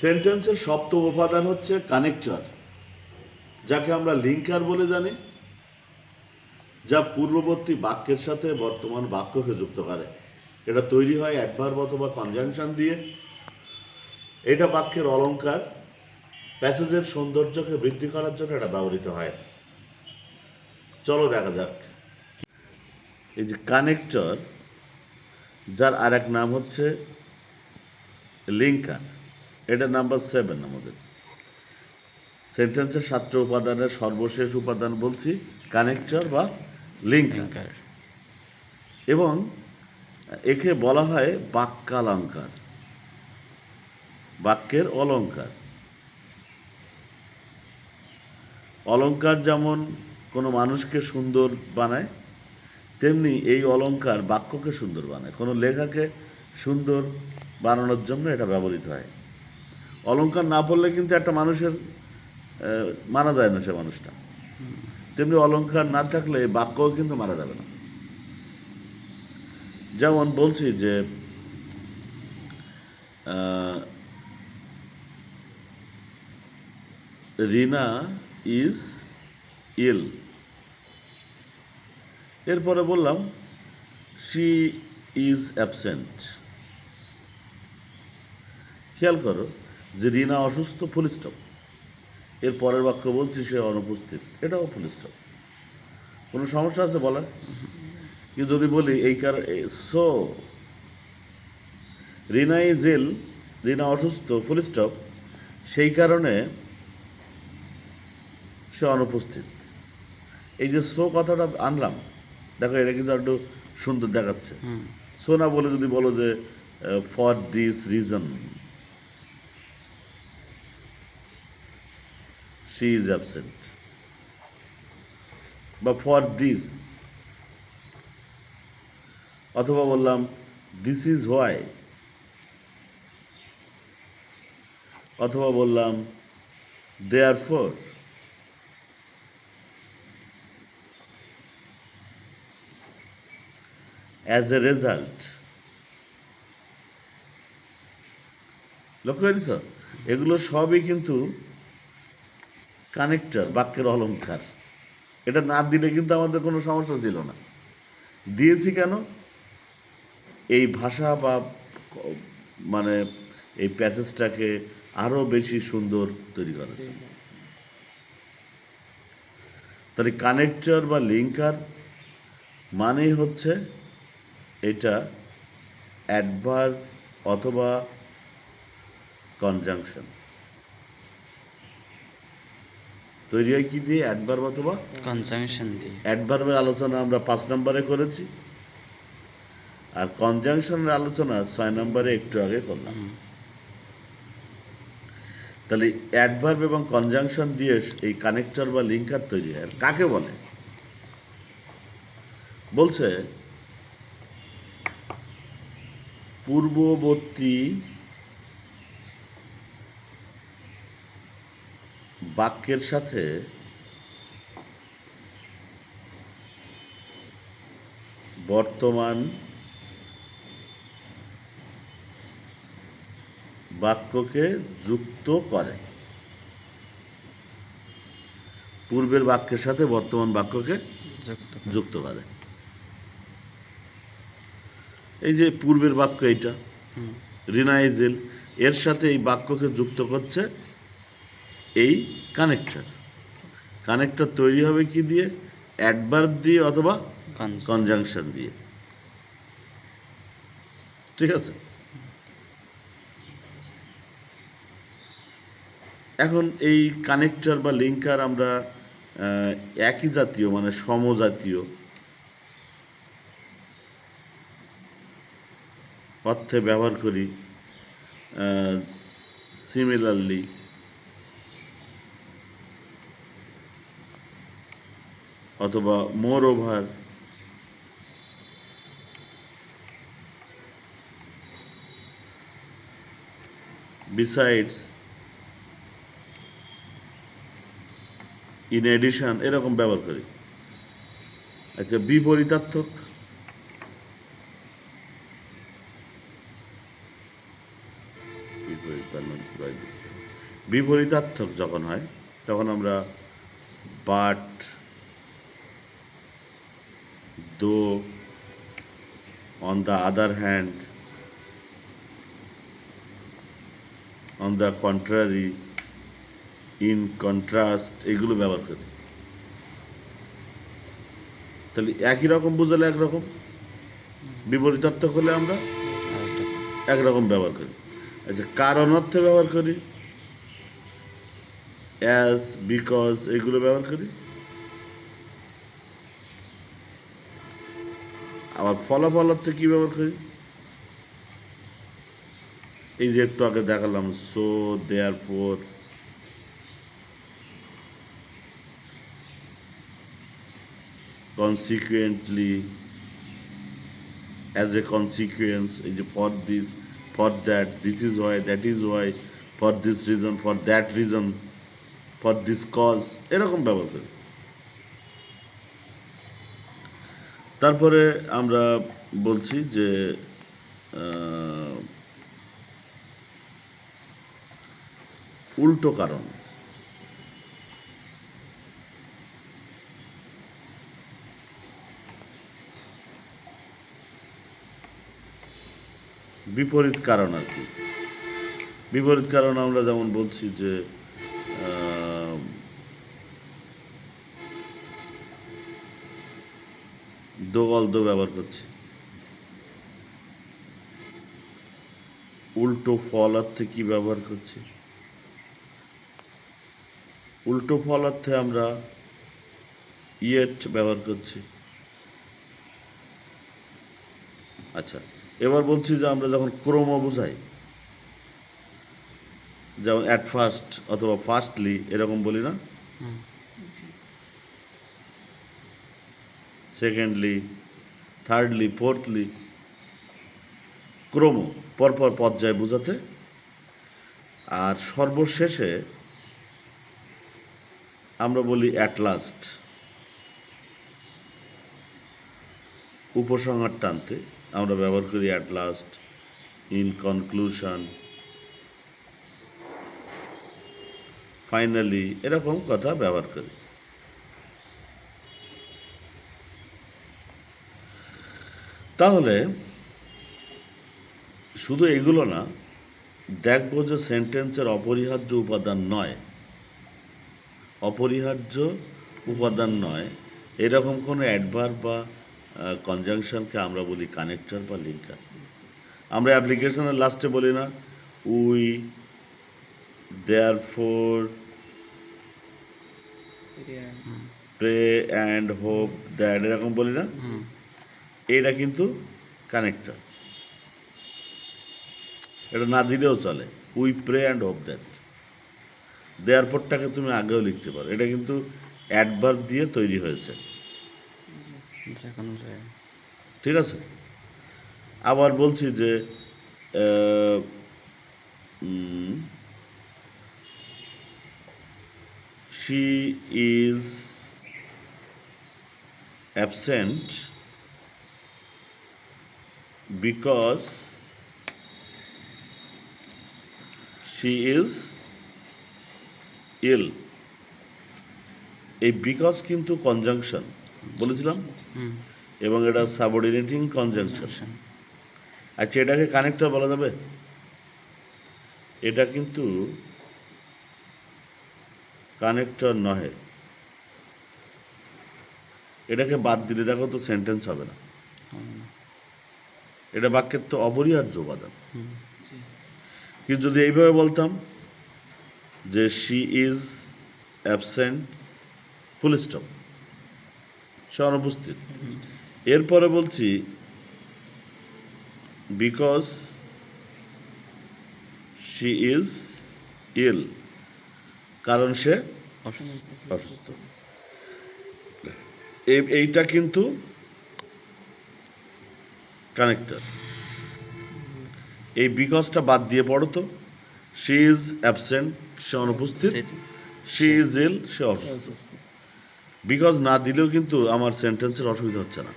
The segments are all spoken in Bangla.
সেন্টেন্সের সপ্তম উপাদান হচ্ছে কানেক্টর যাকে আমরা লিঙ্কার বলে জানি, যা পূর্ববর্তী বাক্যের সাথে বর্তমান বাক্যকে যুক্ত করে। এটা তৈরি হয় অ্যাডভার্ব অথবা কনজাংশন দিয়ে। এটা বাক্যের অলঙ্কার, প্যাসেজের সৌন্দর্যকে বৃদ্ধি করার জন্য এটা ব্যবহৃত হয়। চলো দেখা যাক। এই যে কানেক্টর যার আর এক নাম হচ্ছে লিঙ্কার। এটা নাম্বার সেভেন আমাদের। সেন্টেন্সের সাতটা উপাদানের সর্বশেষ উপাদান বলছি কানেক্টর বা লিঙ্কার এবং একে বলা হয় বাক্যালঙ্কার। বাক্যের অলঙ্কার। অলঙ্কার যেমন কোনো মানুষকে সুন্দর বানায় তেমনি এই অলঙ্কার বাক্যকে সুন্দর বানায়। কোনো লেখাকে সুন্দর বানানোর জন্য এটা ব্যবহৃত হয়। অলংকার না পড়লে কিন্তু একটা মানুষের মারা যায় না সে মানুষটা। তেমনি অলংকার না থাকলে বাক্যও কিন্তু মারা যাবে না। যেমন বলছি যে রিনা ইজ ইল। এরপরে বললাম, শি ইজ অ্যাবসেন্ট। খেয়াল করো যে রিনা অসুস্থ ফুল স্টপ এর পরের বাক্য বলছি সে অনুপস্থিত। এটাও ফুল স্টপ কোনো সমস্যা আছে বলার কিন্তু যদি বলি এই কার so Rina is ill Rina অসুস্থ ফুল স্টপ সেই কারণে সে অনুপস্থিত। এই যে সো কথাটা আনলাম দেখো এটা কিন্তু একটু সুন্দর দেখাচ্ছে। সো না বলে যদি বলো যে for this reason she is absent বা ফর দিস অথবা বললাম দিস ইজ হোয়াই অথবা বললাম therefore as a result লক্ষ্য করেছ? এগুলো সবই কিন্তু কানেক্টর, বাক্যের অলংকার। এটা না দিলে কিন্তু আমাদের কোনো সমস্যা ছিল না। দিয়েছি কেন? এই ভাষা বা মানে এই প্যাসেজটাকে আরও বেশি সুন্দর তৈরি করার জন্য। তাহলে কানেক্টর বা লিঙ্কার মানেই হচ্ছে এটা অ্যাডভার্ব অথবা কনজাংশন। তৈরি হয় কি দিয়ে? অ্যাডভার্ব অথবা? কনজাংশন দিয়ে। অ্যাডভার্বের আলোচনা আমরা পাঁচ নম্বরে করেছি। আর কনজাংশনের আলোচনা ছয় নম্বরে একটু আগে করলাম। তাহলে অ্যাডভার্ব এবং কনজাংশন দিয়ে এই কানেক্টর বা লিঙ্কার তৈরি হয়। কাকে বলে? বলছে পূর্ববর্তী বাক্যের সাথে বর্তমান বাক্যকে যুক্ত করে। পূর্বের বাক্যের সাথে বর্তমান বাক্যকে যুক্ত করে। এই যে পূর্বের বাক্য এইটা। রিনাইজেল এর সাথে এই বাক্যকে যুক্ত করছে এই কানেক্টর কানেক্টর তৈরি হবে কি দিয়ে? অ্যাডভার্ব দিয়ে অথবা কনজাংশন দিয়ে। ঠিক আছে? এখন এই কানেক্টর বা লিঙ্কার আমরা একই জাতীয় মানে সমজাতীয় অর্থে ব্যবহার করি সিমিলারলি অথবা moreover besides in addition এরকম ব্যবহার করি আচ্ছা বিপরীতার্থক. বিপরীতার্থক যখন হয়, তখন আমরা but though on the other hand on the contrary in contrast এগুলো ব্যবহার করি। তাহলে একই রকম বুঝালে একরকম বিপরীতার্থক হলে আমরা? একরকম ব্যবহার করি। আচ্ছা কারণ অর্থে ব্যবহার করি? অ্যাজ বিকজ এগুলো ব্যবহার করি? আবার ফলাফল অর্থে কী ব্যবহার করি এই যে একটু আগে দেখালাম so therefore consequently as a consequence এই যে for this for that this is why that is why for this reason for that reason for this cause এরকম ব্যবহার করি তারপরে আমরা বলছি যে উল্টো কারণ। বিপরীত কারণ আর কি। বিপরীত কারণ আমরা যেমন বলছি যে দো ব্যবহার করছি। উল্টো ফল অর্থে কি ব্যবহার করছি? উল্টো ফল অর্থে আমরা ইয়েট ব্যবহার করছি। আচ্ছা এবার বলছি যে আমরা যখন ক্রম বোঝাই যেমন অ্যাট ফার্স্ট অথবা ফার্স্টলি এরকম বলি না? সেকেন্ডলি থার্ডলি ফোর্থলি ক্রম, পরপর পর্যায়ে বোঝাতে। আর সর্বশেষে আমরা বলি অ্যাট লাস্ট উপসংহার টানতে। আমরা ব্যবহার করি at last in conclusion finally এরকম কথা ব্যবহার করি। তাহলে শুধু এগুলো না দেখব যে সেন্টেন্সের অপরিহার্য উপাদান নয়। অপরিহার্য উপাদান নয় এরকম কোনো অ্যাডভার বা কনজাংশনকে আমরা বলি কানেক্টর বা লিঙ্কার আমরা অ্যাপ্লিকেশনের লাস্টে বলি না we therefore pray and hope that এরকম বলি না? এইটা কিন্তু কানেক্টর এটা না দিলেও চলে। We pray and hope that দেয়ার পরটাকে তুমি আগেও লিখতে পারো। এটা কিন্তু অ্যাডভার্ব দিয়ে তৈরি হয়েছে। ঠিক আছে? আবার বলছি যে she is absent because she is ill এই বিকজ কিন্তু কনজাংশন বলেছিলাম? এবং এটা সাবঅর্ডিনেটিং কনজাংশন আচ্ছা এটাকে কানেক্টর বলা যাবে? এটা কিন্তু কানেক্টর নহে। এটাকে বাদ দিলে দেখো তো সেন্টেন্স হবে না। এটা বাক্যের তো অপরিহার্য উপাদান। কিন্তু যদি এইভাবে বলতাম যে she is absent full stop সে অনুপস্থিত। এরপরে বলছি বিকজ শি ইজ ইল কারণ সে অসুস্থ। অসুস্থ। এই- এইটা কিন্তু কানেক্টর এই বিকজটা বাদ দিয়ে পড়ো তো। শি ইজ অ্যাবসেন্ট সে অনুপস্থিত সে- শি ইজ ইল সে অসুস্থ। বিকজ না দিলেও কিন্তু আমার সেন্টেন্সের অসুবিধা হচ্ছে না।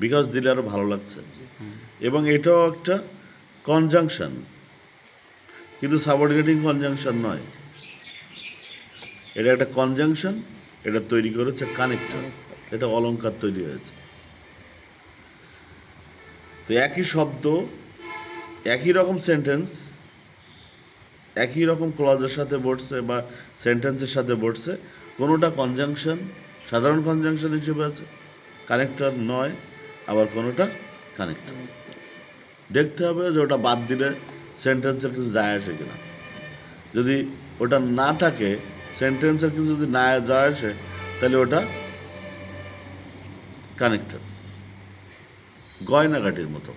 বিকজ দিলে আরও ভালো লাগছে। এবং এটাও একটা কনজাংশন কিন্তু সাবঅর্ডিনেটিং কনজাংশন নয়। এটা একটা কনজাংশন এটা তৈরি করেছে কানেক্টর এটা অলংকার তৈরি হয়েছে। তো একই শব্দ, একই রকম সেন্টেন্স একই রকম ক্লজের সাথে বসছে বা সেন্টেন্সের সাথে বসছে, কোনোটা কনজাংশন সাধারণ কনজাংশন হিসেবে আছে কানেক্টর নয়, আবার কোনোটা কানেক্টর দেখতে হবে যে ওটা বাদ দিলে সেন্টেন্সের কিছু যায় আসে কিনা। যদি ওটা না থাকে সেন্টেন্সের কিছু যদি না যায় আসে, তাহলে ওটা কানেক্টর গয়নাঘাটির মতো।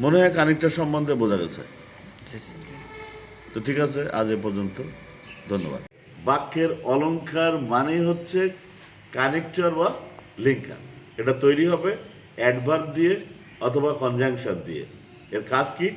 মনে হয় কানেক্টর সম্বন্ধে বোঝা গেছে। তো ঠিক আছে আজ এ পর্যন্ত। ধন্যবাদ। বাক্যের অলংকার মানেই হচ্ছে কানেক্টর বা লিঙ্কার এটা তৈরি হবে অ্যাডভার্ব দিয়ে অথবা কনজাংশন দিয়ে। এর কাজ কি?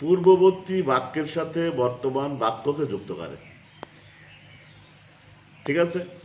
পূর্ববর্তী বাক্যের সাথে বর্তমান বাক্যকে যুক্ত করে। ঠিক আছে?